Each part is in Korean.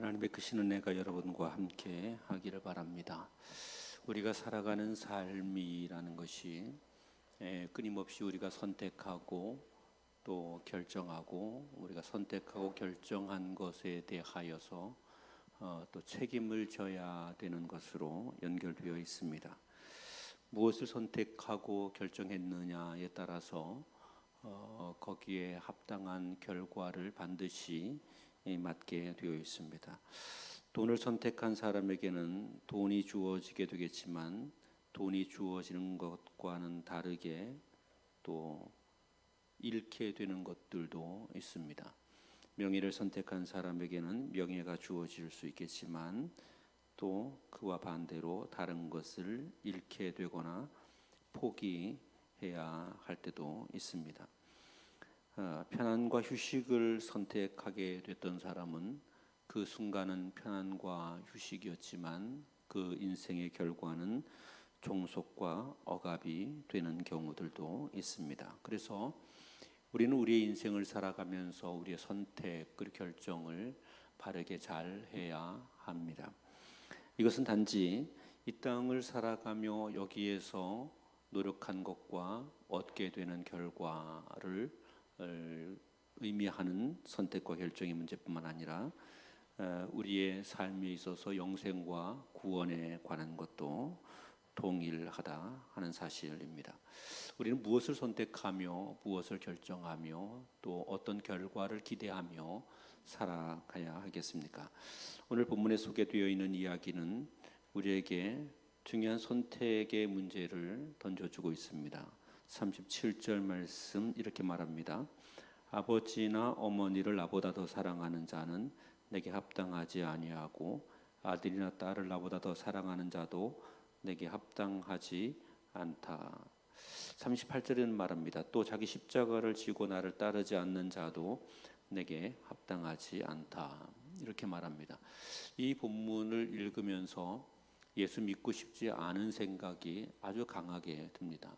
하나님의 크신 은혜가 여러분과 함께 하기를 바랍니다. 우리가 살아가는 삶이라는 것이 에, 끊임없이 우리가 선택하고 또 결정하고 우리가 선택하고 결정한 것에 대하여서 어, 또 책임을 져야 되는 것으로 연결되어 있습니다. 무엇을 선택하고 결정했느냐에 따라서 어, 거기에 합당한 결과를 반드시 맞게 되어 있습니다. 돈을 선택한 사람에게는 돈이 주어지게 되겠지만 돈이 주어지는 것과는 다르게 또 잃게 되는 것들도 있습니다. 명예를 선택한 사람에게는 명예가 주어질 수 있겠지만 또 그와 반대로 다른 것을 잃게 되거나 포기해야 할 때도 있습니다. 어, 편안과 휴식을 선택하게 됐던 사람은 그 순간은 편안과 휴식이었지만 그 인생의 결과는 종속과 억압이 되는 경우들도 있습니다. 그래서 우리는 우리의 인생을 살아가면서 우리의 선택 그리고 결정을 바르게 잘 해야 합니다. 이것은 단지 이 땅을 살아가며 여기에서 노력한 것과 얻게 되는 결과를 의미하는 선택과 결정의 문제뿐만 아니라 어, 우리의 삶에 있어서 영생과 구원에 관한 것도 동일하다 하는 사실입니다. 우리는 무엇을 선택하며 무엇을 결정하며 또 어떤 결과를 기대하며 살아가야 하겠습니까? 오늘 본문에 소개되어 있는 이야기는 우리에게 중요한 선택의 문제를 던져주고 있습니다. 37절 말씀 이렇게 말합니다. 아버지나 어머니를 나보다 더 사랑하는 자는 내게 합당하지 아니하고 아들이나 딸을 나보다 더 사랑하는 자도 내게 합당하지 않다. 38절에는 말합니다. 또 자기 십자가를 지고 나를 따르지 않는 자도 내게 합당하지 않다. 이렇게 말합니다. 이 본문을 읽으면서 예수 믿고 싶지 않은 생각이 아주 강하게 듭니다.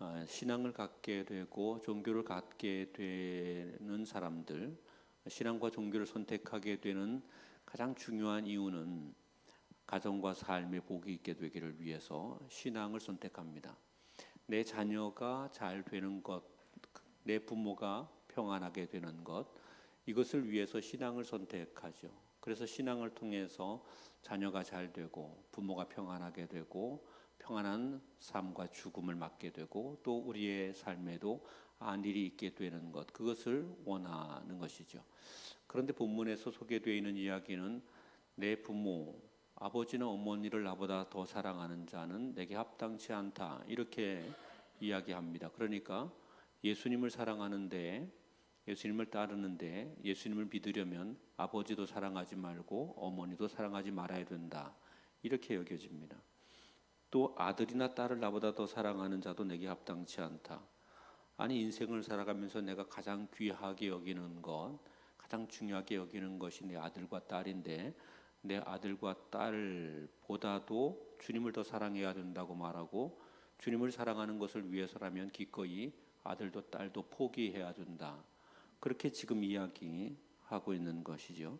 어, 신앙을 갖게 되고 종교를 갖게 되는 사람들, 신앙과 종교를 선택하게 되는 가장 중요한 이유는 가정과 삶의 복이 있게 되기를 위해서 신앙을 선택합니다. 내 자녀가 잘 되는 것, 내 부모가 평안하게 되는 것, 이것을 위해서 신앙을 선택하죠. 그래서 신앙을 통해서 자녀가 잘 되고 부모가 평안하게 되고 평안한 삶과 죽음을 맞게 되고 또 우리의 삶에도 안일이 있게 되는 것 그것을 원하는 것이죠. 그런데 본문에서 소개되어 있는 이야기는 내 부모 아버지나 어머니를 나보다 더 사랑하는 자는 내게 합당치 않다 이렇게 이야기합니다. 그러니까 예수님을 사랑하는데 예수님을 따르는데 예수님을 믿으려면 아버지도 사랑하지 말고 어머니도 사랑하지 말아야 된다 이렇게 여겨집니다. 또 아들이나 딸을 나보다 더 사랑하는 자도 내게 합당치 않다. 아니 인생을 살아가면서 내가 가장 귀하게 여기는 것, 가장 중요하게 여기는 것이 내 아들과 딸인데 내 아들과 딸보다도 주님을 더 사랑해야 된다고 말하고 주님을 사랑하는 것을 위해서라면 기꺼이 아들도 딸도 포기해야 된다. 그렇게 지금 이야기하고 있는 것이죠.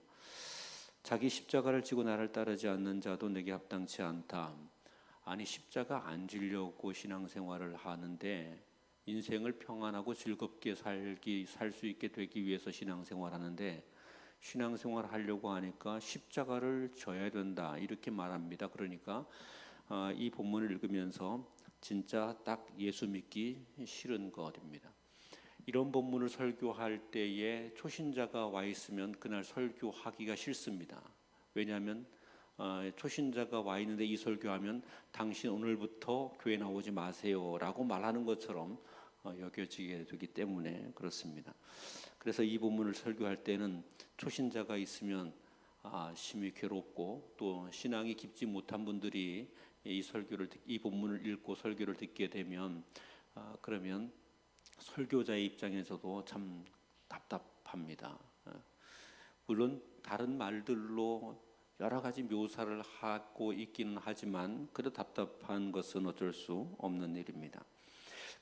자기 십자가를 지고 나를 따르지 않는 자도 내게 합당치 않다. 아니 십자가 안 지려고 신앙생활을 하는데 인생을 평안하고 즐겁게 살기 살 수 있게 되기 위해서 신앙생활 하는데 신앙생활 하려고 하니까 십자가를 져야 된다 이렇게 말합니다. 그러니까 어, 이 본문을 읽으면서 진짜 딱 예수 믿기 싫은 것입니다. 이런 본문을 설교할 때에 초신자가 와 있으면 그날 설교하기가 싫습니다. 왜냐하면 어, 초신자가 와 있는데 이 설교하면 당신 오늘부터 교회 나오지 마세요라고 말하는 것처럼 어, 여겨지게 되기 때문에 그렇습니다. 그래서 이 본문을 설교할 때는 초신자가 있으면 아, 심히 괴롭고 또 신앙이 깊지 못한 분들이 이 설교를 이 본문을 읽고 설교를 듣게 되면 아, 그러면 설교자의 입장에서도 참 답답합니다. 어, 물론 다른 말들로 여러 가지 묘사를 하고 있기는 하지만 그래도 답답한 것은 어쩔 수 없는 일입니다.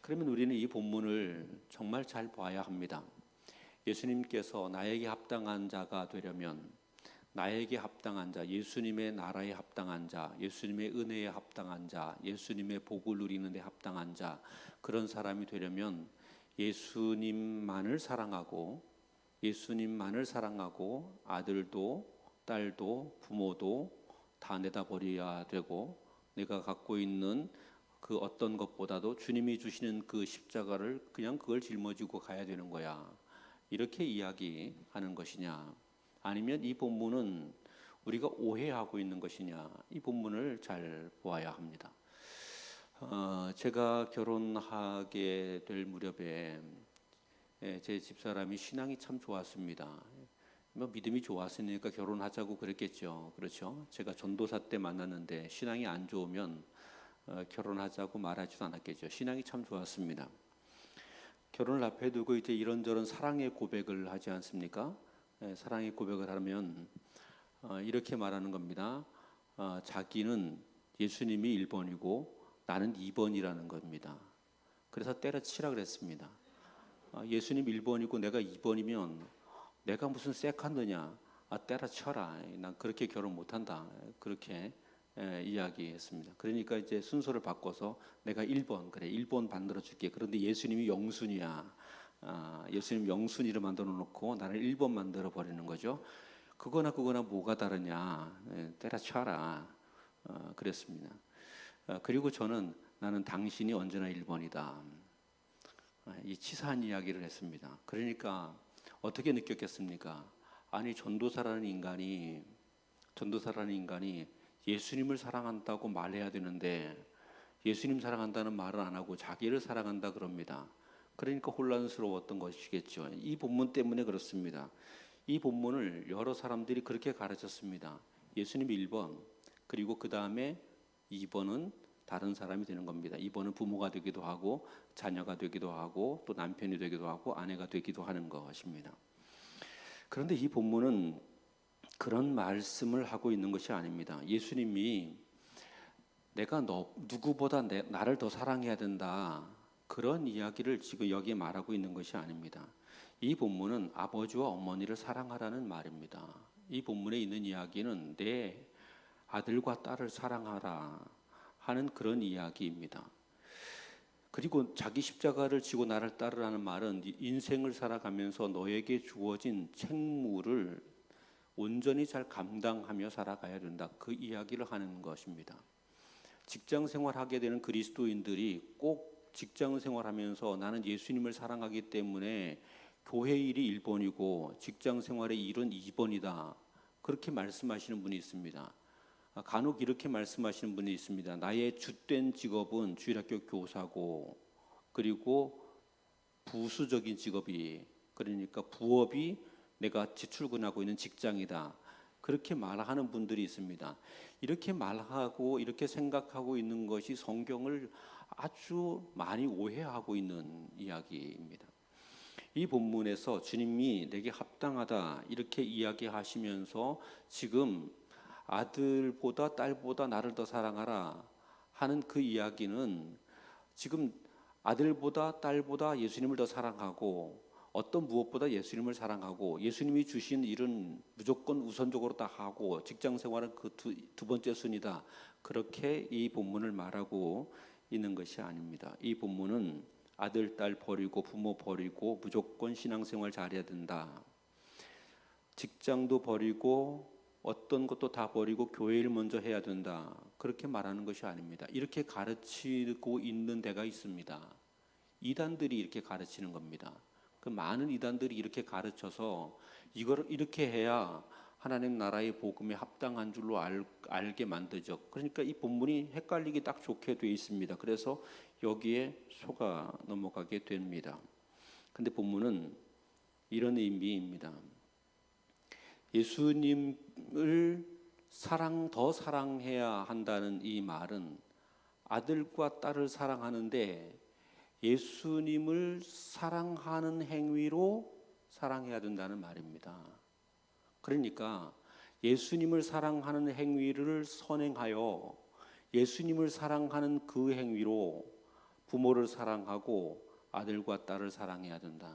그러면 우리는 이 본문을 정말 잘 봐야 합니다. 예수님께서 나에게 합당한 자가 되려면 나에게 합당한 자, 예수님의 나라에 합당한 자, 예수님의 은혜에 합당한 자, 예수님의 복을 누리는 데 합당한 자, 그런 사람이 되려면 예수님만을 사랑하고 예수님만을 사랑하고 아들도 딸도 부모도 다 내다 버려야 되고 내가 갖고 있는 그 어떤 것보다도 주님이 주시는 그 십자가를 그냥 그걸 짊어지고 가야 되는 거야. 이렇게 이야기하는 것이냐? 아니면 이 본문은 우리가 오해하고 있는 것이냐? 이 본문을 잘 보아야 합니다. 어, 제가 결혼하게 될 무렵에 예, 제 집사람이 신앙이 참 좋았습니다. 뭐 믿음이 좋았으니까 결혼하자고 그랬겠죠. 그렇죠? 제가 전도사 때 만났는데 신앙이 안 좋으면 어, 결혼하자고 말하지도 않았겠죠. 신앙이 참 좋았습니다. 결혼을 앞에 두고 이제 이런저런 사랑의 고백을 하지 않습니까? 예, 사랑의 고백을 하면 어, 이렇게 말하는 겁니다. 어, 자기는 예수님이 1번이고 나는 2번이라는 겁니다. 그래서 때려치라 그랬습니다. 아, 예수님 1번이고 내가 2번이면 내가 무슨 세컨드냐? 아, 때려쳐라. 난 그렇게 결혼 못한다. 그렇게 에, 이야기했습니다. 그러니까 이제 순서를 바꿔서 내가 1번 그래 1번 만들어 줄게. 그런데 예수님이 영순이야. 아, 예수님 영순이를 만들어 놓고 나를 1번 만들어 버리는 거죠. 그거나 그거나 뭐가 다르냐? 에, 때려쳐라. 어, 그랬습니다. 어, 그리고 저는 나는 당신이 언제나 1번이다. 어, 이 치사한 이야기를 했습니다. 그러니까 어떻게 느꼈겠습니까? 아니 전도사라는 인간이 전도사라는 인간이 예수님을 사랑한다고 말해야 되는데 예수님 사랑한다는 말을 안 하고 자기를 사랑한다 그럽니다. 그러니까 혼란스러웠던 것이겠죠. 이 본문 때문에 그렇습니다. 이 본문을 여러 사람들이 그렇게 가르쳤습니다. 예수님 1번 그리고 그 다음에 2번은 다른 사람이 되는 겁니다. 2번은 부모가 되기도 하고 자녀가 되기도 하고 또 남편이 되기도 하고 아내가 되기도 하는 것입니다. 그런데 이 본문은 그런 말씀을 하고 있는 것이 아닙니다. 예수님이 내가 너 누구보다 내, 나를 더 사랑해야 된다. 그런 이야기를 지금 여기에 말하고 있는 것이 아닙니다. 이 본문은 아버지와 어머니를 사랑하라는 말입니다. 이 본문에 있는 이야기는 내 아들과 딸을 사랑하라 하는 그런 이야기입니다. 그리고 자기 십자가를 지고 나를 따르라는 말은 인생을 살아가면서 너에게 주어진 책무를 온전히 잘 감당하며 살아가야 된다. 그 이야기를 하는 것입니다. 직장 생활하게 되는 그리스도인들이 꼭 직장 생활하면서 나는 예수님을 사랑하기 때문에 교회 일이 1번이고 직장 생활의 일은 2번이다. 그렇게 말씀하시는 분이 있습니다. 아, 간혹 이렇게 말씀하시는 분이 있습니다. 나의 주된 직업은 주일학교 교사고 그리고 부수적인 직업이 그러니까 부업이 내가 출근하고 있는 직장이다. 그렇게 말하는 분들이 있습니다. 이렇게 말하고 이렇게 생각하고 있는 것이 성경을 아주 많이 오해하고 있는 이야기입니다. 이 본문에서 주님이 내게 합당하다 이렇게 이야기하시면서 지금 아들보다 딸보다 나를 더 사랑하라 하는 그 이야기는 지금 아들보다 딸보다 예수님을 더 사랑하고 어떤 무엇보다 예수님을 사랑하고 예수님이 주신 일은 무조건 우선적으로 다 하고 직장 생활은 그 두 번째 순이다. 그렇게 이 본문을 말하고 있는 것이 아닙니다. 이 본문은 아들, 딸 버리고 부모 버리고 무조건 신앙생활 잘해야 된다. 직장도 버리고 어떤 것도 다 버리고 교회를 먼저 해야 된다. 그렇게 말하는 것이 아닙니다. 이렇게 가르치고 있는 데가 있습니다. 이단들이 이렇게 가르치는 겁니다. 그 많은 이단들이 이렇게 가르쳐서 이걸 이렇게 해야 하나님 나라의 복음에 합당한 줄로 알, 알게 만들죠. 그러니까 이 본문이 헷갈리기 딱 좋게 되어 있습니다. 그래서 여기에 속아 넘어가게 됩니다. 근데 본문은 이런 의미입니다. 예수님을 사랑 더 사랑해야 한다는 이 말은 아들과 딸을 사랑하는데 예수님을 사랑하는 행위로 사랑해야 된다는 말입니다. 그러니까 예수님을 사랑하는 행위를 선행하여 예수님을 사랑하는 그 행위로 부모를 사랑하고 아들과 딸을 사랑해야 된다.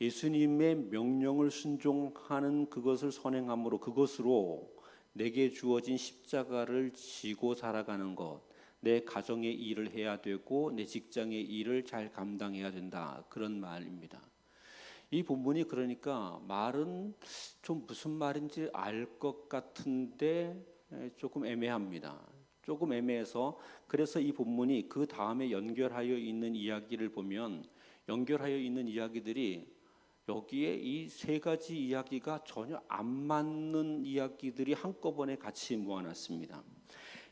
예수님의 명령을 순종하는 그것을 선행함으로 그것으로 내게 주어진 십자가를 지고 살아가는 것, 내 가정의 일을 해야 되고 내 직장의 일을 잘 감당해야 된다 그런 말입니다. 이 본문이 그러니까 말은 좀 무슨 말인지 알 것 같은데 에, 조금 애매합니다. 조금 애매해서 그래서 이 본문이 그 다음에 연결하여 있는 이야기를 보면 연결하여 있는 이야기들이 여기에 이 세 가지 이야기가 전혀 안 맞는 이야기들이 한꺼번에 같이 모아놨습니다.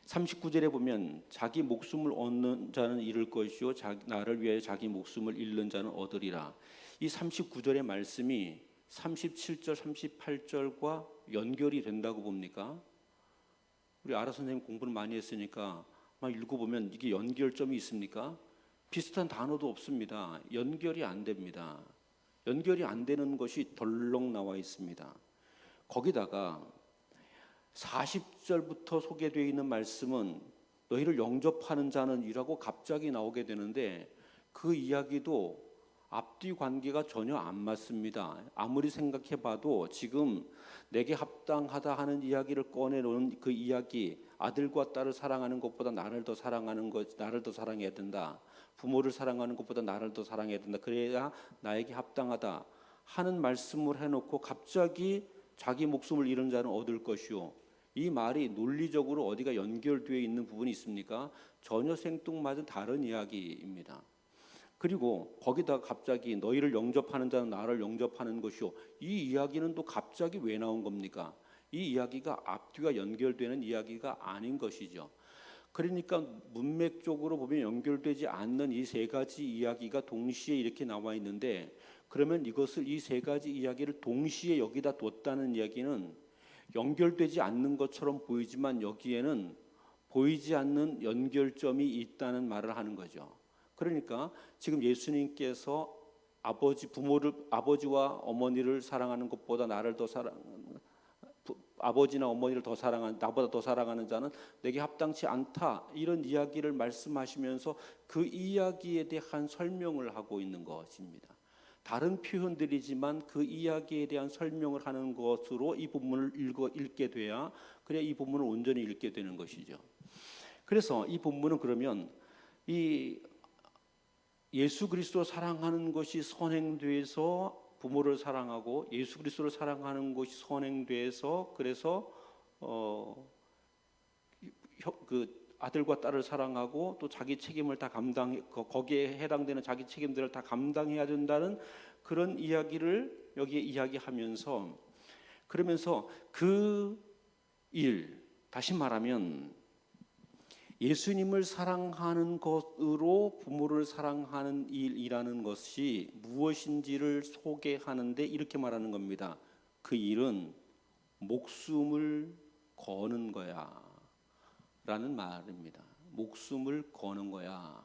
39절에 보면 자기 목숨을 얻는 자는 잃을 것이요 자, 나를 위해 자기 목숨을 잃는 자는 얻으리라. 이 39절의 말씀이 37절, 38절과 연결이 된다고 봅니까? 우리 아라 선생님 공부를 많이 했으니까 막 읽어보면 이게 연결점이 있습니까? 비슷한 단어도 없습니다. 연결이 안 됩니다. 연결이 안 되는 것이 덜렁 나와 있습니다. 거기다가 40절부터 소개되어 있는 말씀은 너희를 영접하는 자는 이라고 갑자기 나오게 되는데 그 이야기도 앞뒤 관계가 전혀 안 맞습니다. 아무리 생각해 봐도 지금 내게 합당하다 하는 이야기를 꺼내 놓은 그 이야기 아들과 딸을 사랑하는 것보다 나를 더 사랑하는 것 나를 더 사랑해야 된다. 부모를 사랑하는 것보다 나를 더 사랑해야 된다. 그래야 나에게 합당하다 하는 말씀을 해 놓고 갑자기 자기 목숨을 잃은 자는 얻을 것이요. 이 말이 논리적으로 어디가 연결되어 있는 부분이 있습니까? 전혀 생뚱맞은 다른 이야기입니다. 그리고 거기다 갑자기 너희를 영접하는 자는 나를 영접하는 것이요. 이 이야기는 또 갑자기 왜 나온 겁니까? 이 이야기가 앞뒤가 연결되는 이야기가 아닌 것이죠. 그러니까 문맥적으로 보면 연결되지 않는 이 세 가지 이야기가 동시에 이렇게 나와 있는데 그러면 이것을 이 세 가지 이야기를 동시에 여기다 뒀다는 이야기는 연결되지 않는 것처럼 보이지만 여기에는 보이지 않는 연결점이 있다는 말을 하는 거죠. 그러니까 지금 예수님께서 아버지 부모를 아버지와 어머니를 사랑하는 것보다 나를 더 사랑 부- 아버지나 어머니를 더 사랑한 나보다 더 사랑하는 자는 내게 합당치 않다 이런 이야기를 말씀하시면서 그 이야기에 대한 설명을 하고 있는 것입니다. 다른 표현들이지만 그 이야기에 대한 설명을 하는 것으로 이 본문을 읽어 읽게 돼야 그래야 이 본문을 온전히 읽게 되는 것이죠. 그래서 이 본문은 그러면 이 예수 그리스도 사랑하는 것이 선행돼서 부모를 사랑하고 예수 그리스도를 사랑하는 것이 선행돼서 그래서 어 그 아들과 딸을 사랑하고 또 자기 책임을 다 감당 거- 거기에 해당되는 자기 책임들을 다 감당해야 된다는 그런 이야기를 여기에 이야기하면서 그러면서 그 일 다시 말하면 예수님을 사랑하는 것으로 부모를 사랑하는 일이라는 것이 무엇인지를 소개하는데 이렇게 말하는 겁니다. 그 일은 목숨을 거는 거야. 라는 말입니다. 목숨을 거는 거야.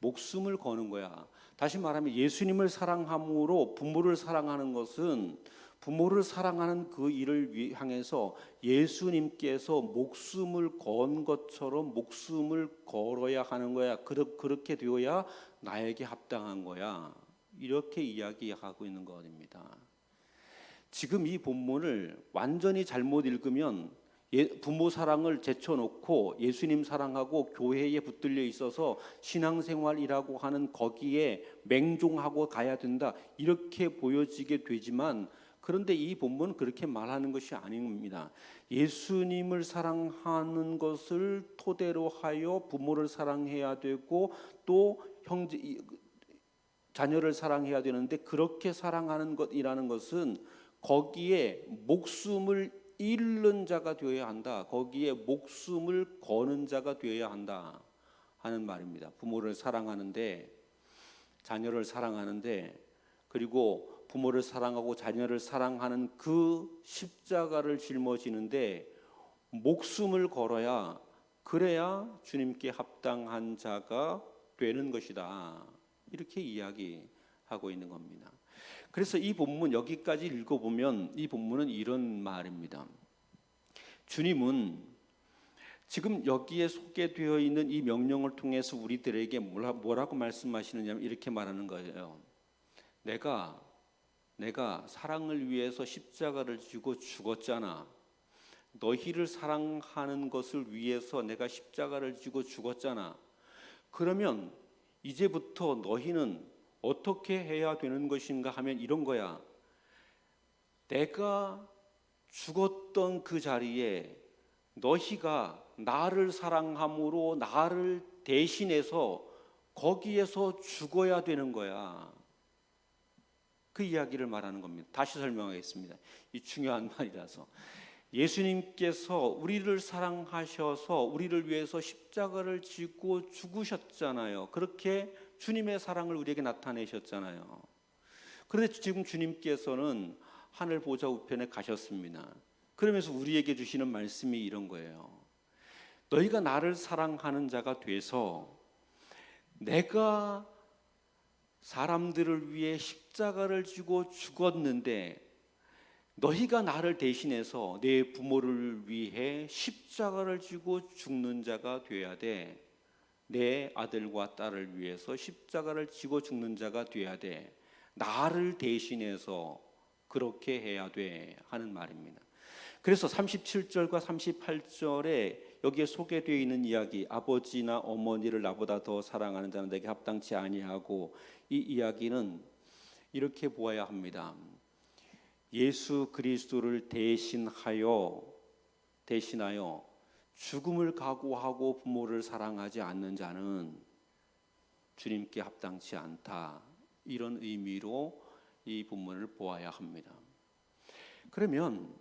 목숨을 거는 거야. 다시 말하면 예수님을 사랑함으로 부모를 사랑하는 것은 부모를 사랑하는 그 일을 위- 향해서 예수님께서 목숨을 건 것처럼 목숨을 걸어야 하는 거야. 그렇- 그렇게 되어야 나에게 합당한 거야. 이렇게 이야기하고 있는 것입니다. 지금 이 본문을 완전히 잘못 읽으면 예- 부모 사랑을 제쳐놓고 예수님 사랑하고 교회에 붙들려 있어서 신앙생활이라고 하는 거기에 맹종하고 가야 된다 이렇게 보여지게 되지만 그런데 이 본문은 그렇게 말하는 것이 아닙니다. 예수님을 사랑하는 것을 토대로 하여 부모를 사랑해야 되고 또 형제 이- 자녀를 사랑해야 되는데 그렇게 사랑하는 것이라는 것은 거기에 목숨을 잃는 자가 되어야 한다. 거기에 목숨을 거는 자가 되어야 한다 하는 말입니다. 부모를 사랑하는데 자녀를 사랑하는데 그리고 부모를 사랑하고 자녀를 사랑하는 그 십자가를 짊어지는데 목숨을 걸어야 그래야 주님께 합당한 자가 되는 것이다. 이렇게 이야기하고 있는 겁니다. 그래서 이 본문 여기까지 읽어보면 이 본문은 이런 말입니다. 주님은 지금 여기에 소개되어 있는 이 명령을 통해서 우리들에게 뭐라- 뭐라고 말씀하시느냐면 이렇게 말하는 거예요. 내가 내가 사랑을 위해서 십자가를 지고 죽었잖아. 너희를 사랑하는 것을 위해서 내가 십자가를 지고 죽었잖아. 그러면 이제부터 너희는 어떻게 해야 되는 것인가 하면 이런 거야. 내가 죽었던 그 자리에 너희가 나를 사랑함으로 나를 대신해서 거기에서 죽어야 되는 거야. 그 이야기를 말하는 겁니다. 다시 설명하겠습니다. 이 중요한 말이라서. 예수님께서 우리를 사랑하셔서 우리를 위해서 십자가를 지고 죽으셨잖아요. 그렇게 주님의 사랑을 우리에게 나타내셨잖아요. 그런데 지금 주님께서는 하늘 보좌 우편에 가셨습니다. 그러면서 우리에게 주시는 말씀이 이런 거예요. 너희가 나를 사랑하는 자가 돼서 내가 사람들을 위해 십자가를 지고 죽었는데 너희가 나를 대신해서 내 부모를 위해 십자가를 지고 죽는 자가 돼야 돼. 내 아들과 딸을 위해서 십자가를 지고 죽는 자가 돼야 돼. 나를 대신해서 그렇게 해야 돼 하는 말입니다. 그래서 37절과 38절에 여기에 소개되어 있는 이야기 아버지나 어머니를 나보다 더 사랑하는 자는 내게 합당치 아니하고 이 이야기는 이렇게 보아야 합니다. 예수 그리스도를 대신하여 대신하여 죽음을 각오하고 부모를 사랑하지 않는 자는 주님께 합당치 않다. 이런 의미로 이 본문을 보아야 합니다. 그러면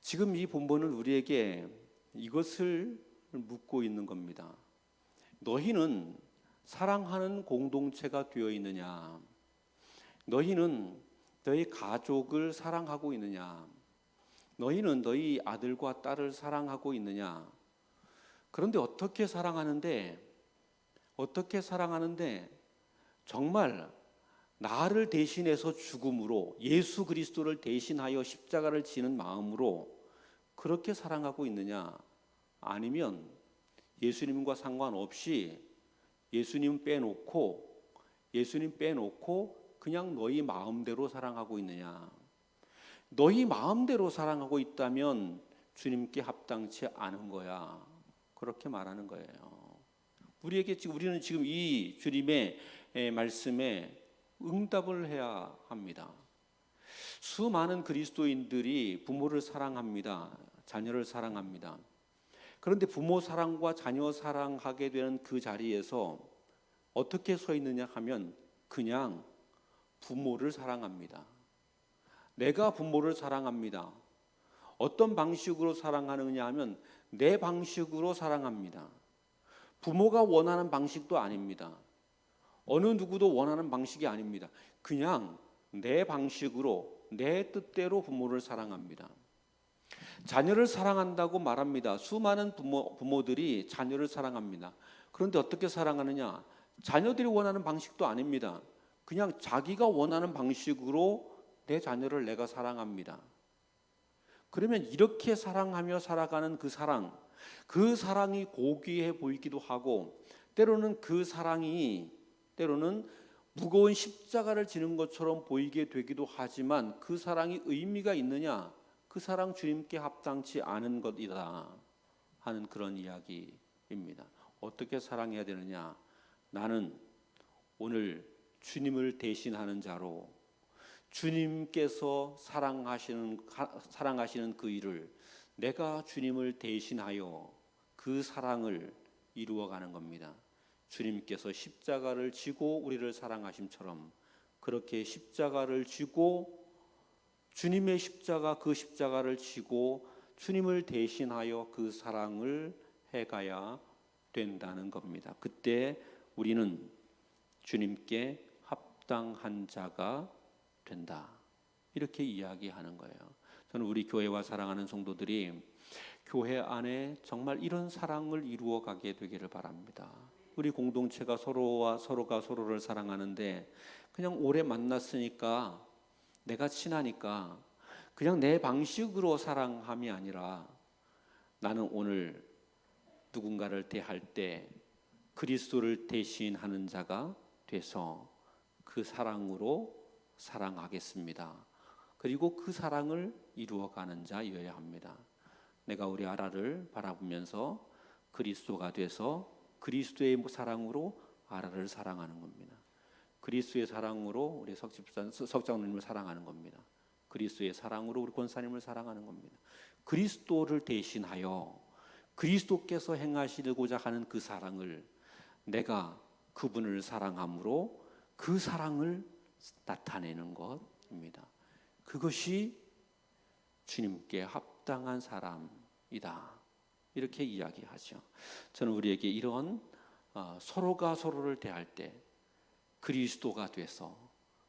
지금 이 본문은 우리에게 이것을 묻고 있는 겁니다. 너희는 사랑하는 공동체가 되어 있느냐? 너희는 너희 가족을 사랑하고 있느냐? 너희는 너희 아들과 딸을 사랑하고 있느냐? 그런데 어떻게 사랑하는데 어떻게 사랑하는데 정말 나를 대신해서 죽음으로 예수 그리스도를 대신하여 십자가를 지는 마음으로 그렇게 사랑하고 있느냐? 아니면 예수님과 상관없이 예수님 빼놓고 예수님 빼놓고 그냥 너희 마음대로 사랑하고 있느냐? 너희 마음대로 사랑하고 있다면 주님께 합당치 않은 거야. 그렇게 말하는 거예요. 우리에게 지금 우리는 지금 이 주님의 말씀에 응답을 해야 합니다. 수많은 그리스도인들이 부모를 사랑합니다. 자녀를 사랑합니다. 그런데 부모 사랑과 자녀 사랑하게 되는 그 자리에서 어떻게 서 있느냐 하면 그냥 부모를 사랑합니다. 내가 부모를 사랑합니다. 어떤 방식으로 사랑하느냐 하면 내 방식으로 사랑합니다. 부모가 원하는 방식도 아닙니다. 어느 누구도 원하는 방식이 아닙니다. 그냥 내 방식으로 내 뜻대로 부모를 사랑합니다. 자녀를 사랑한다고 말합니다. 수많은 부모, 부모들이 자녀를 사랑합니다. 그런데 어떻게 사랑하느냐? 자녀들이 원하는 방식도 아닙니다. 그냥 자기가 원하는 방식으로 내 자녀를 내가 사랑합니다. 그러면 이렇게 사랑하며 살아가는 그 사랑, 그 사랑이 고귀해 보이기도 하고, 때로는 그 사랑이, 때로는 무거운 십자가를 지는 것처럼 보이게 되기도 하지만 그 사랑이 의미가 있느냐? 그 사랑 주님께 합당치 않은 것이다 하는 그런 이야기입니다. 어떻게 사랑해야 되느냐? 나는 오늘 주님을 대신하는 자로 주님께서 사랑하시는 사랑하시는 그 일을 내가 주님을 대신하여 그 사랑을 이루어 가는 겁니다. 주님께서 십자가를 지고 우리를 사랑하심처럼 그렇게 십자가를 지고 주님의 십자가 그 십자가를 지고 주님을 대신하여 그 사랑을 해가야 된다는 겁니다. 그때 우리는 주님께 합당한 자가 된다. 이렇게 이야기하는 거예요. 저는 우리 교회와 사랑하는 성도들이 교회 안에 정말 이런 사랑을 이루어 가게 되기를 바랍니다. 우리 공동체가 서로와 서로가 서로를 사랑하는데 그냥 오래 만났으니까 내가 친하니까 그냥 내 방식으로 사랑함이 아니라 나는 오늘 누군가를 대할 때 그리스도를 대신하는 자가 돼서 그 사랑으로 사랑하겠습니다. 그리고 그 사랑을 이루어가는 자여야 합니다. 내가 우리 아라를 바라보면서 그리스도가 돼서 그리스도의 사랑으로 아라를 사랑하는 겁니다. 그리스도의 사랑으로 우리 석집산 석장님을 사랑하는 겁니다. 그리스도의 사랑으로 우리 권사님을 사랑하는 겁니다. 그리스도를 대신하여 그리스도께서 행하시고자 하는 그 사랑을 내가 그분을 사랑함으로 그 사랑을 나타내는 것입니다. 그것이 주님께 합당한 사람이다. 이렇게 이야기하죠. 저는 우리에게 이런 어, 서로가 서로를 대할 때 그리스도가 돼서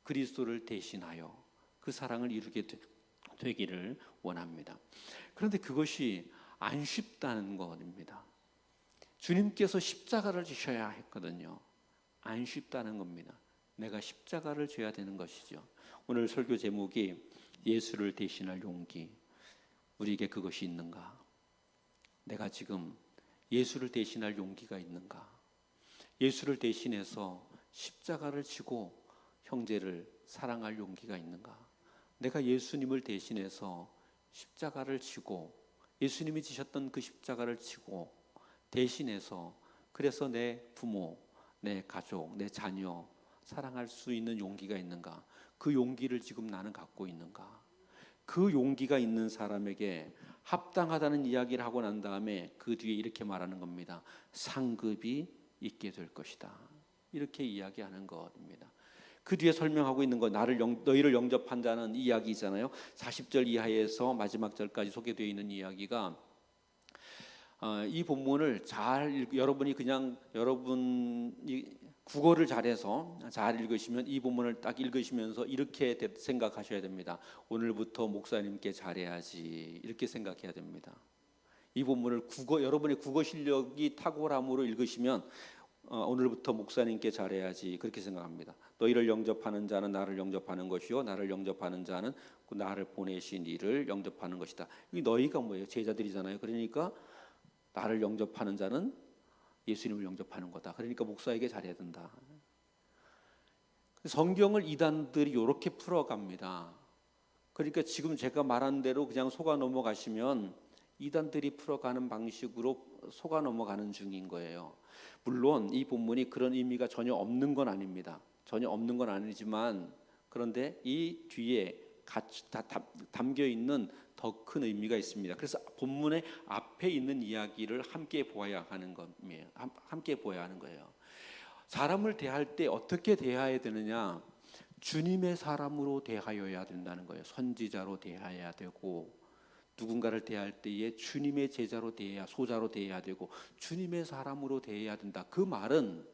그리스도를 대신하여 그 사랑을 이루게 되, 기를 원합니다. 그런데 그것이 안 쉽다는 것입니다. 주님께서 십자가를 지셔야 했거든요. 안 쉽다는 겁니다. 내가 십자가를 져야 되는 것이죠. 오늘 설교 제목이 예수를 대신할 용기. 우리에게 그것이 있는가? 내가 지금 예수를 대신할 용기가 있는가? 예수를 대신해서 십자가를 지고 형제를 사랑할 용기가 있는가? 내가 예수님을 대신해서 십자가를 지고 예수님이 지셨던 그 십자가를 지고 대신해서 그래서 내 부모, 내 가족, 내 자녀 사랑할 수 있는 용기가 있는가? 그 용기를 지금 나는 갖고 있는가? 그 용기가 있는 사람에게 합당하다는 이야기를 하고 난 다음에 그 뒤에 이렇게 말하는 겁니다. 상급이 있게 될 것이다. 이렇게 이야기하는 것입니다. 그 뒤에 설명하고 있는 거 나를 영, 너희를 영접한 자는 이야기잖아요. 40절 이하에서 마지막 절까지 소개되어 있는 이야기가 어, 이 본문을 잘 여러분이 그냥 여러분이 국어를 잘해서 잘 읽으시면 이 본문을 딱 읽으시면서 이렇게 생각하셔야 됩니다. 오늘부터 목사님께 잘해야지 이렇게 생각해야 됩니다. 이 본문을 국어 여러분의 국어 실력이 탁월함으로 읽으시면 어, 오늘부터 목사님께 잘해야지 그렇게 생각합니다. 너희를 영접하는 자는 나를 영접하는 것이요 나를 영접하는 자는 그 나를 보내신 이를 영접하는 것이다. 이 너희가 뭐예요? 제자들이잖아요. 그러니까 나를 영접하는 자는 예수님을 영접하는 거다. 그러니까 목사에게 잘해야 된다. 성경을 이단들이 이렇게 풀어갑니다. 그러니까 지금 제가 말한 대로 그냥 속아 넘어가시면 이단들이 풀어가는 방식으로 속아 넘어가는 중인 거예요. 물론 이 본문이 그런 의미가 전혀 없는 건 아닙니다. 전혀 없는 건 아니지만 그런데 이 뒤에 같이 다 담겨 있는 더 큰 의미가 있습니다. 그래서 본문의 앞에 있는 이야기를 함께 보아야 하는 겁니다. 함께 보아야 하는 거예요. 사람을 대할 때 어떻게 대해야 되느냐? 주님의 사람으로 대하여야 된다는 거예요. 선지자로 대해야 되고 누군가를 대할 때에 주님의 제자로 대해야 소자로 대해야 되고 주님의 사람으로 대해야 된다. 그 말은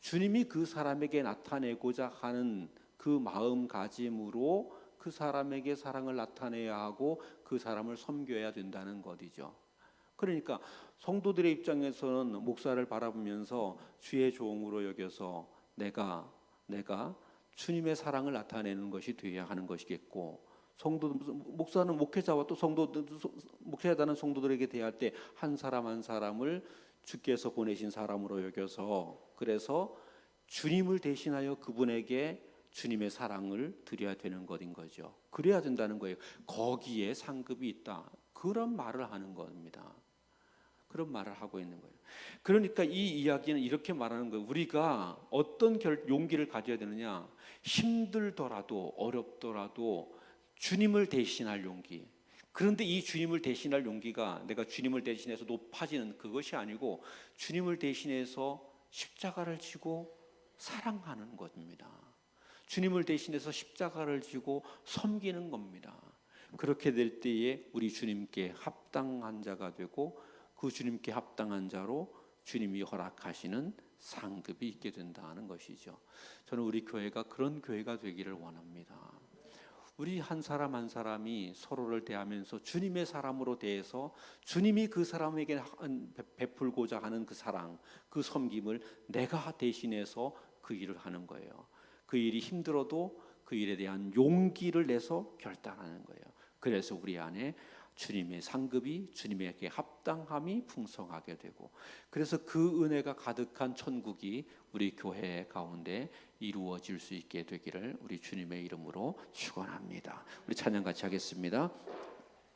주님이 그 사람에게 나타내고자 하는 그 마음가짐으로 그 사람에게 사랑을 나타내야 하고 그 사람을 섬겨야 된다는 것이죠. 그러니까 성도들의 입장에서는 목사를 바라보면서 주의 종으로 여겨서 내가 내가 주님의 사랑을 나타내는 것이 되어야 하는 것이겠고 성도 목사는 목회자와 또 성도 목회자는 성도들에게 대할 때 한 사람 한 사람을 주께서 보내신 사람으로 여겨서 그래서 주님을 대신하여 그분에게 주님의 사랑을 드려야 되는 것인 거죠. 그래야 된다는 거예요. 거기에 상급이 있다. 그런 말을 하는 겁니다. 그런 말을 하고 있는 거예요. 그러니까 이 이야기는 이렇게 말하는 거예요. 우리가 어떤 결, 용기를 가져야 되느냐? 힘들더라도 어렵더라도 주님을 대신할 용기. 그런데 이 주님을 대신할 용기가 내가 주님을 대신해서 높아지는 그것이 아니고 주님을 대신해서 십자가를 지고 사랑하는 것입니다. 주님을 대신해서 십자가를 지고 섬기는 겁니다. 그렇게 될 때에 우리 주님께 합당한 자가 되고 그 주님께 합당한 자로 주님이 허락하시는 상급이 있게 된다는 것이죠. 저는 우리 교회가 그런 교회가 되기를 원합니다. 우리 한 사람 한 사람이 서로를 대하면서 주님의 사람으로 대해서 주님이 그 사람에게 베풀고자 하는 그 사랑, 그 섬김을 내가 대신해서 그 일을 하는 거예요. 그 일이 힘들어도 그 일에 대한 용기를 내서 결단하는 거예요. 그래서 우리 안에 주님의 상급이 주님에게 합당함이 풍성하게 되고 그래서 그 은혜가 가득한 천국이 우리 교회 가운데 이루어질 수 있게 되기를 우리 주님의 이름으로 축원합니다. 우리 찬양 같이 하겠습니다.